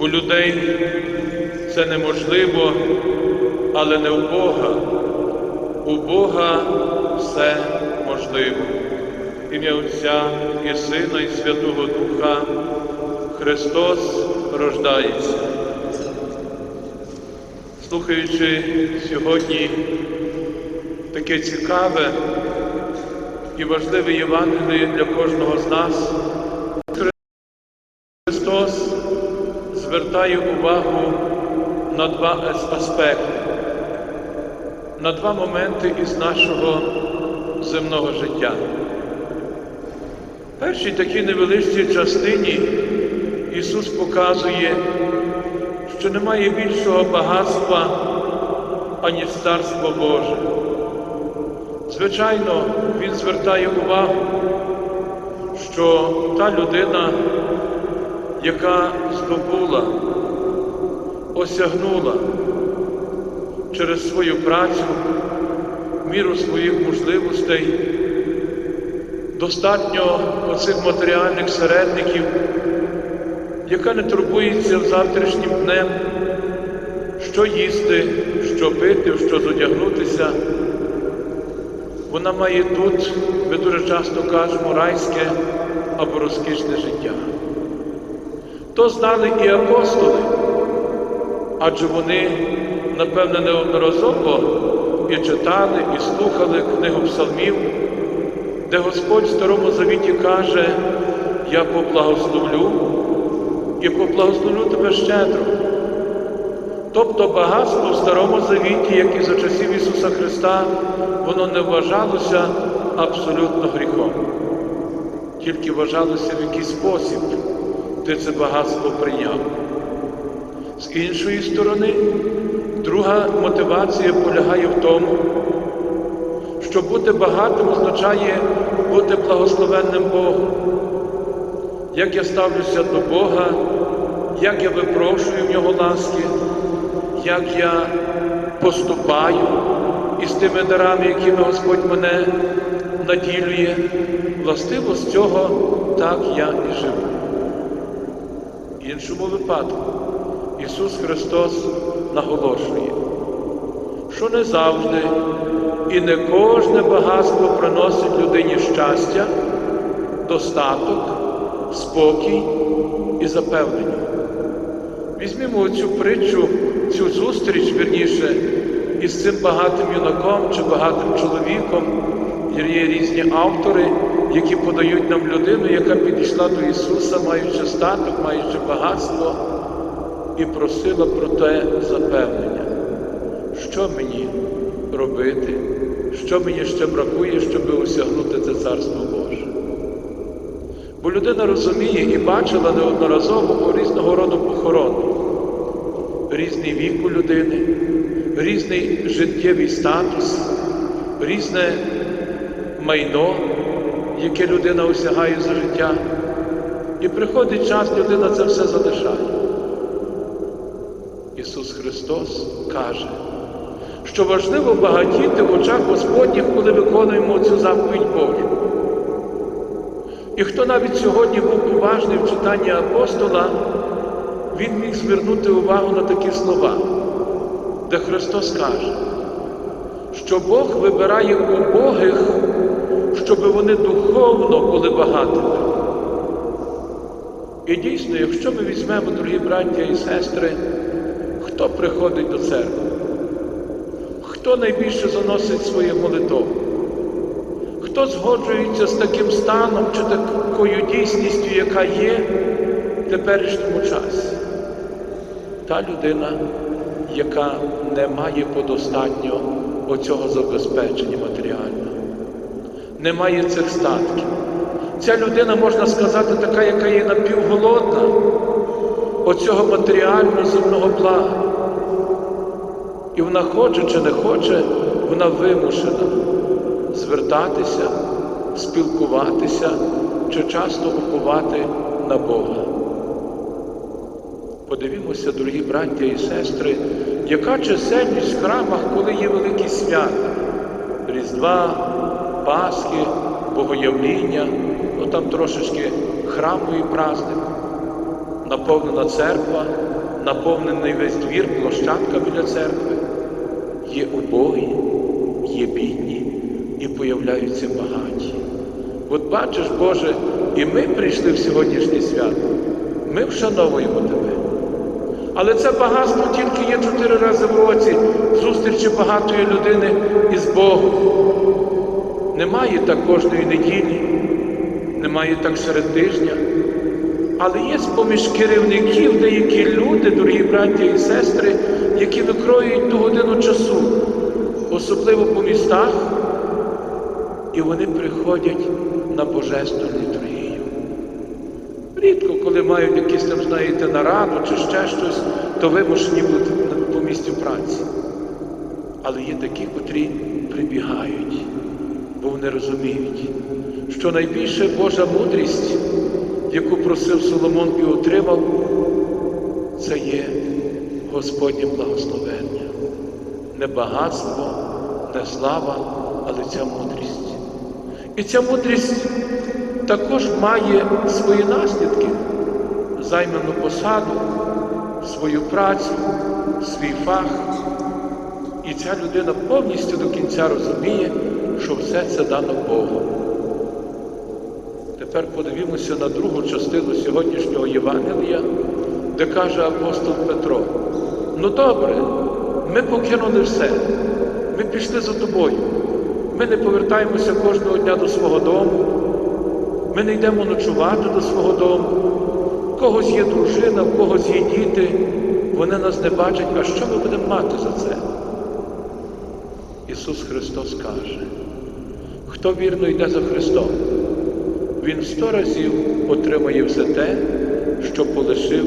У людей це неможливо, але не у Бога. У Бога все можливо. Ім'я Отця і Сина, і Святого Духа Христос рождається. Слухаючи сьогодні таке цікаве і важливе Євангеліє для кожного з нас, Христос звертає увагу на два аспекти, на два моменти із нашого земного життя. Першій такій невеличкій частині Ісус показує, що немає більшого багатства, аніж Царство Боже. Звичайно, Він звертає увагу, що та людина, яка здобула, осягнула через свою працю, міру своїх можливостей, достатньо оцих матеріальних середників, яка не турбується завтрашнім днем, що їсти, що пити, що зодягнутися. Вона має тут, ми дуже часто кажемо, райське або розкішне життя. То знали і апостоли, адже вони, напевне, неодноразово і читали, і слухали книгу псалмів, де Господь в Старому Завіті каже, я поблагословлю і поблагословлю тебе щедро. Тобто багатство в Старому Завіті, як і за часів Ісуса Христа, воно не вважалося абсолютно гріхом, тільки вважалося в якийсь спосіб ти це багатство прийняв. З іншої сторони, друга мотивація полягає в тому, що бути багатим означає бути благословенним Богом. Як я ставлюся до Бога, як я випрошую в нього ласки, як я поступаю із тими дарами, якими Господь мене наділює, властиво з цього так я і живу. В іншому випадку Ісус Христос наголошує, що не завжди і не кожне багатство приносить людині щастя, достаток, спокій і запевнення. Візьмімо цю притчу, цю зустріч, вірніше, із цим багатим юнаком чи багатим чоловіком. Є різні автори, які подають нам людину, яка підійшла до Ісуса, маючи статок, маючи багатство, і просила про те запевнення, що мені робити, що мені ще бракує, щоб осягнути це Царство Боже. Бо людина розуміє і бачила неодноразово різного роду похорони, різний вік у людини, різний життєвий статус, різне майно, яке людина осягає за життя. І приходить час, людина це все залишає. Ісус Христос каже, що важливо багатіти в очах Господніх, коли виконуємо цю заповідь Божу. І хто навіть сьогодні був уважний в читанні апостола, він міг звернути увагу на такі слова, де Христос каже, що Бог вибирає убогих, щоб вони духовно були багатими. І дійсно, якщо ми візьмемо, дорогі браття і сестри, хто приходить до церкви, хто найбільше заносить своє молитву? Хто згоджується з таким станом чи такою дійсністю, яка є в теперішньому часі? Та людина, яка не має подостатньо оцього забезпечення матеріального, не має цих статків. Ця людина, можна сказати, така, яка є напівголодна, оцього матеріального земного блага. І вона хоче чи не хоче, вона вимушена звертатися, спілкуватися чи часто уповати на Бога. Подивімося, дорогі браття і сестри, яка чисельність в храмах, коли є великі свята, Різдва, Пасхи, Богоявління, ну там трошечки храмовий праздник. наповнена церква, наповнений весь двір, площадка біля церкви. Є убогі, є бідні і появляються багаті. От бачиш, Боже, і ми прийшли в сьогоднішнє свято. Ми вшановуємо Тебе. Але це багатство тільки є чотири рази в році зустрічі багатої людини із Богом. Немає так кожної неділі, немає так серед тижня. Але є з-поміж керівників деякі люди, дорогі браття і сестри, які викроюють ту годину часу, особливо по містах, і вони приходять на Божественну літургію. Рідко, коли мають якісь там, знаєте, нараду чи ще щось, то вимушені бути по місці праці. Але є такі, котрі прибігають, бо вони розуміють, що найбільше Божа мудрість, яку просив Соломон і отримав, це є Господнє благословення. Не багатство, не слава, але ця мудрість. І ця мудрість також має свої наслідки, займану посаду, свою працю, свій фах. І ця людина повністю до кінця розуміє, що все це дано Богом. Тепер подивімося на другу частину сьогоднішнього Євангелія, де каже апостол Петро: ну добре, ми покинули все, ми пішли за тобою. Ми не повертаємося кожного дня до свого дому, ми не йдемо ночувати до свого дому. В когось є дружина, в когось є діти, вони нас не бачать, а що ми будемо мати за це? Ісус Христос каже, хто вірно йде за Христом, Він сто разів отримає все те, що полишив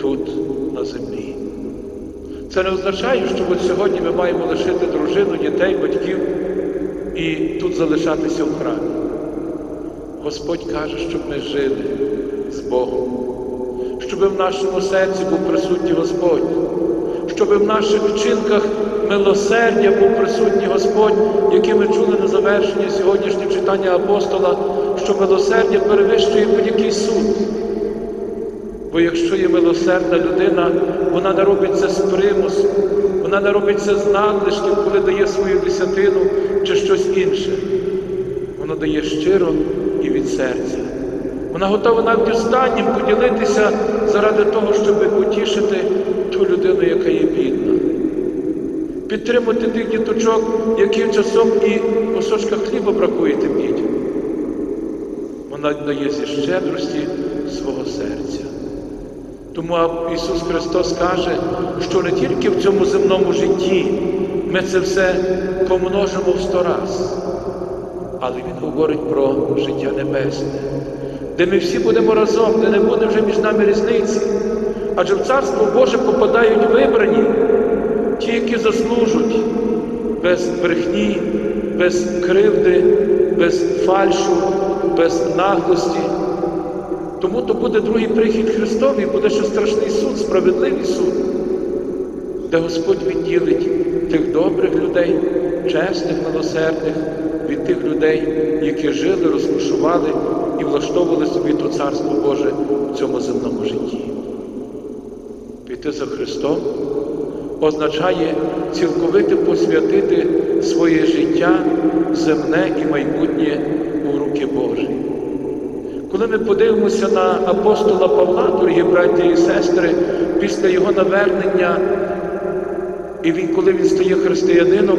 тут на землі. Це не означає, що от сьогодні ми маємо лишити дружину, дітей, батьків і тут залишатися в храмі. Господь каже, щоб ми жили з Богом, щоб в нашому серці був присутній Господь, щоб в наших вчинках милосердя був присутній Господь, який ми чули на завершення сьогоднішнього читання апостола, що милосердя перевищує будь-який суд. Бо якщо є милосердна людина, вона не робить з примусу, вона не робить з надлишків, коли дає свою десятину чи щось інше. Вона дає щиро і від серця. Вона готова навіть останнім поділитися заради того, щоб утішити ту людину, яка є бідна. Підтримати тих діточок, яким часом і кусочка хліба бракує тим дітям. Вона дає зі щедрості свого серця. Тому Ісус Христос каже, що не тільки в цьому земному житті ми це все помножимо в сто раз, але Він говорить про життя небесне, де ми всі будемо разом, де не буде вже між нами різниці. Адже в Царство Боже попадають вибрані, ті, які заслужуть без брехні, без кривди, без фальшу, без наглості. Тому то буде другий прихід Христовий, буде ще страшний суд, справедливий суд, де Господь відділить тих добрих людей, чесних, милосердних від тих людей, які жили, розкошували і влаштовували собі то Царство Боже в цьому земному житті. Піти за Христом означає цілковито посвятити своє життя земне і майбутнє у руки Божі. Коли ми подивимося на апостола Павла, дорогі браті і сестри, після його навернення, і він, коли він стає християнином,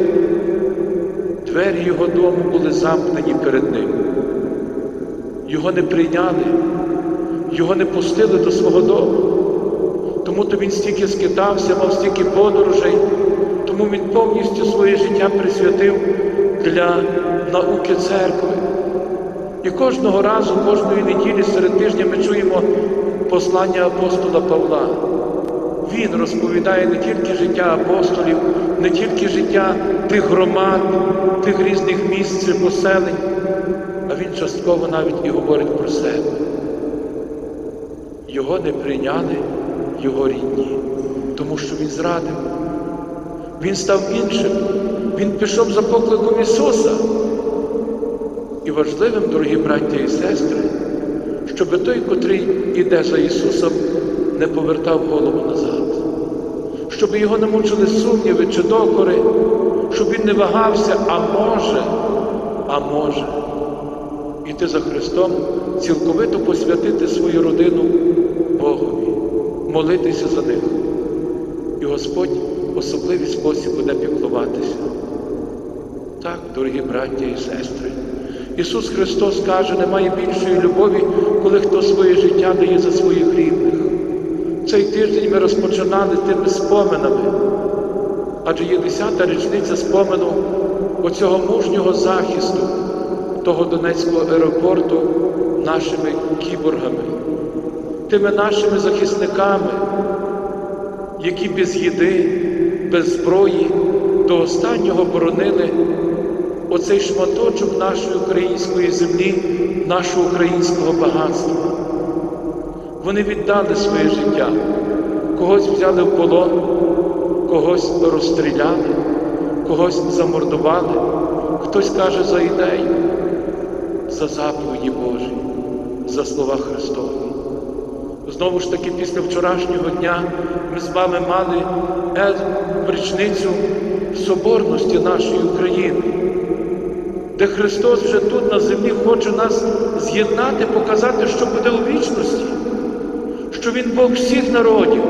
двері його дому були замкнені перед ним. Його не прийняли, його не пустили до свого дому. Тому то він стільки скитався, мав стільки подорожей, тому він повністю своє життя присвятив для науки церкви. І кожного разу, кожної неділі серед тижня ми чуємо послання апостола Павла. Він розповідає не тільки життя апостолів, не тільки життя тих громад, тих різних місць поселень, а він частково навіть і говорить про себе. Його не прийняли його рідні, тому що він зрадив. Він став іншим. Він пішов за покликом Ісуса. І важливим, дорогі браття і сестри, щоб той, котрий іде за Ісусом, не повертав голову назад, щоб його не мучили сумніви чи докори, щоб він не вагався, а може, а може іти за Христом, цілковито посвятити свою родину Богові, молитися за них. І Господь особливий спосіб буде піклуватися. Так, дорогі браття і сестри, Ісус Христос каже, немає більшої любові, коли хто своє життя дає за своїх рідних. Цей тиждень ми розпочинали тими споминами, адже є десята річниця спомену оцього мужнього захисту того Донецького аеропорту нашими кіборгами, тими нашими захисниками, які без їди, без зброї до останнього боронили оцей шматочок нашої української землі, нашого українського багатства. Вони віддали своє життя, когось взяли в полон, когось розстріляли, когось замордували, хтось каже за ідею, за заповіді Божі, за слова Христові. Знову ж таки, після вчорашнього дня ми з вами мали е, річницю соборності нашої України, де Христос вже тут на землі хоче нас з'єднати, показати, що буде у вічності, що Він Бог всіх народів.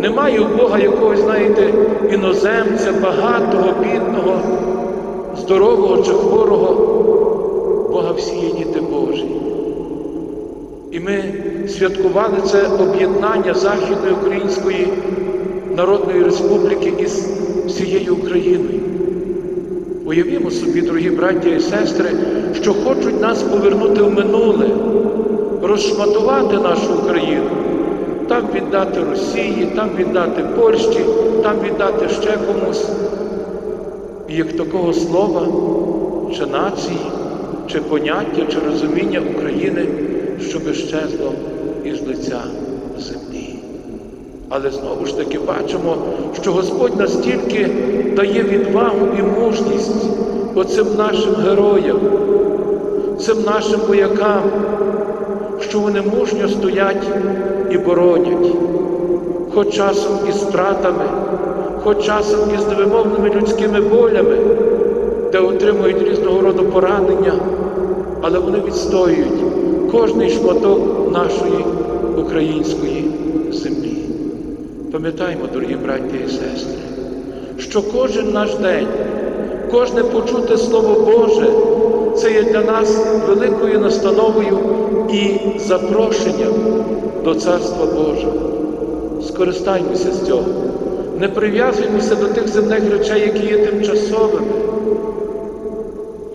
Немає у Бога якогось, знаєте, іноземця, багатого, бідного, здорового чи хворого. Бога всі є Божі. І ми святкували це об'єднання Західної Української Народної Республіки із всією Україною. Уявімо собі, дорогі браття і сестри, що хочуть нас повернути в минуле, розшматувати нашу Україну, там віддати Росії, там віддати Польщі, там віддати ще комусь. І як такого слова, чи нації, чи поняття, чи розуміння України, щоб щезло із лиця землі. Але знову ж таки бачимо, що Господь настільки дає відвагу і мужність оцим нашим героям, цим нашим воякам, що вони мужньо стоять і боронять, хоч часом із стратами, хоч часом із невимовними людськими болями, де отримують різного роду поранення, але вони відстоюють кожний шматок нашої української землі. Пам'ятаємо, дорогі браття і сестри, що кожен наш день, кожне почуте Слово Боже, це є для нас великою настановою і запрошенням до Царства Божого. Скористаймося з цього, не прив'язуємося до тих земних речей, які є тимчасовими,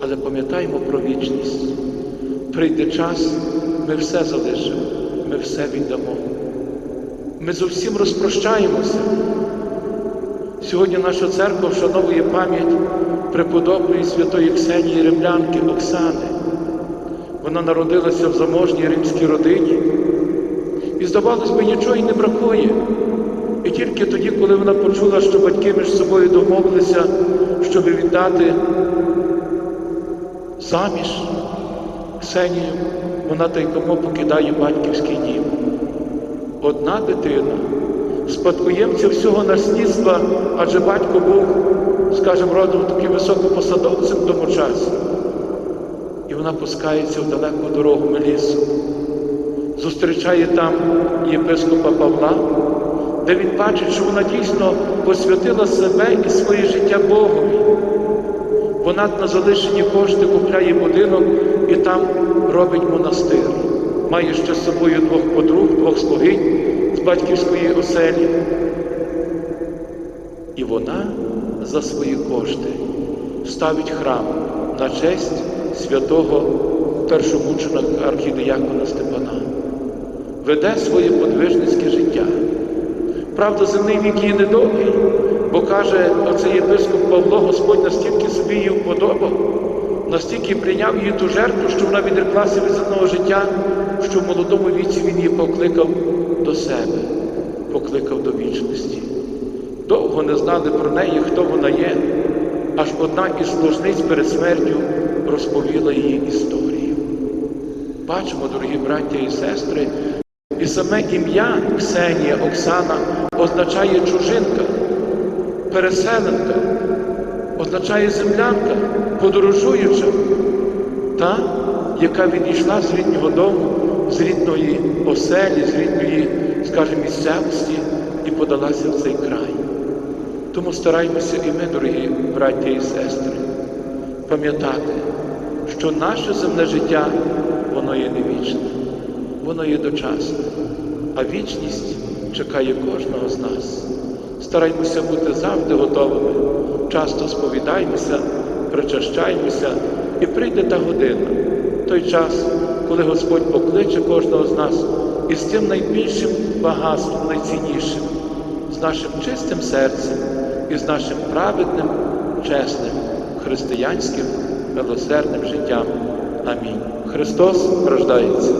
але пам'ятаємо про вічність. Прийде час, ми все залишимо, ми все віддамо. Ми зовсім розпрощаємося. Сьогодні наша церква вшановує пам'ять преподобної святої Ксенії Римлянки Оксани. Вона народилася в заможній римській родині. І, здавалось би, нічого й не бракує. І тільки тоді, коли вона почула, що батьки між собою домовилися, щоб віддати заміж Ксенію, вона тайкомо покидає батьківський дім. Одна дитина, спадкоємця всього наслідства, адже батько був, скажімо, родом таким високопосадовцем часі. І вона пускається в далеку дорогу Мелісу. Зустрічає там єпископа Павла, де він бачить, що вона дійсно посвятила себе і своє життя Богові. Вона на залишені кошти купляє будинок і там робить монастир. Має ще з собою двох подруг, двох слугинь з батьківської оселі. І вона за свої кошти ставить храм на честь святого першомученика архідіякона Степана, веде своє подвижницьке життя. Правда, земний вік її недовгий, бо каже оцей єпископ Павло, Господь настільки собі її вподобав, настільки прийняв її ту жертву, що вона відреклася від земного життя, що в молодому віці він її покликав до себе, покликав до вічності. Довго не знали про неї, хто вона є, аж одна із служниць перед смертю розповіла її історію. Бачимо, дорогі браття і сестри, і саме ім'я Ксенія Оксана означає чужинка, переселенка, означає землянка, подорожуюча, та, яка відійшла з рідного дому, з рідної оселі, з рідної, скажімо, місцевості і подалася в цей край. Тому стараймося і ми, дорогі браття і сестри, пам'ятати, що наше земне життя, воно є не вічне, воно є дочасне, а вічність чекає кожного з нас. Стараймося бути завжди готовими, часто сповідаймося, причащаймося, і прийде та година, той час, коли Господь покличе кожного з нас із цим найбільшим багатством, найціннішим, з нашим чистим серцем і з нашим праведним, чесним, християнським, милосердним життям. Амінь. Христос рождається.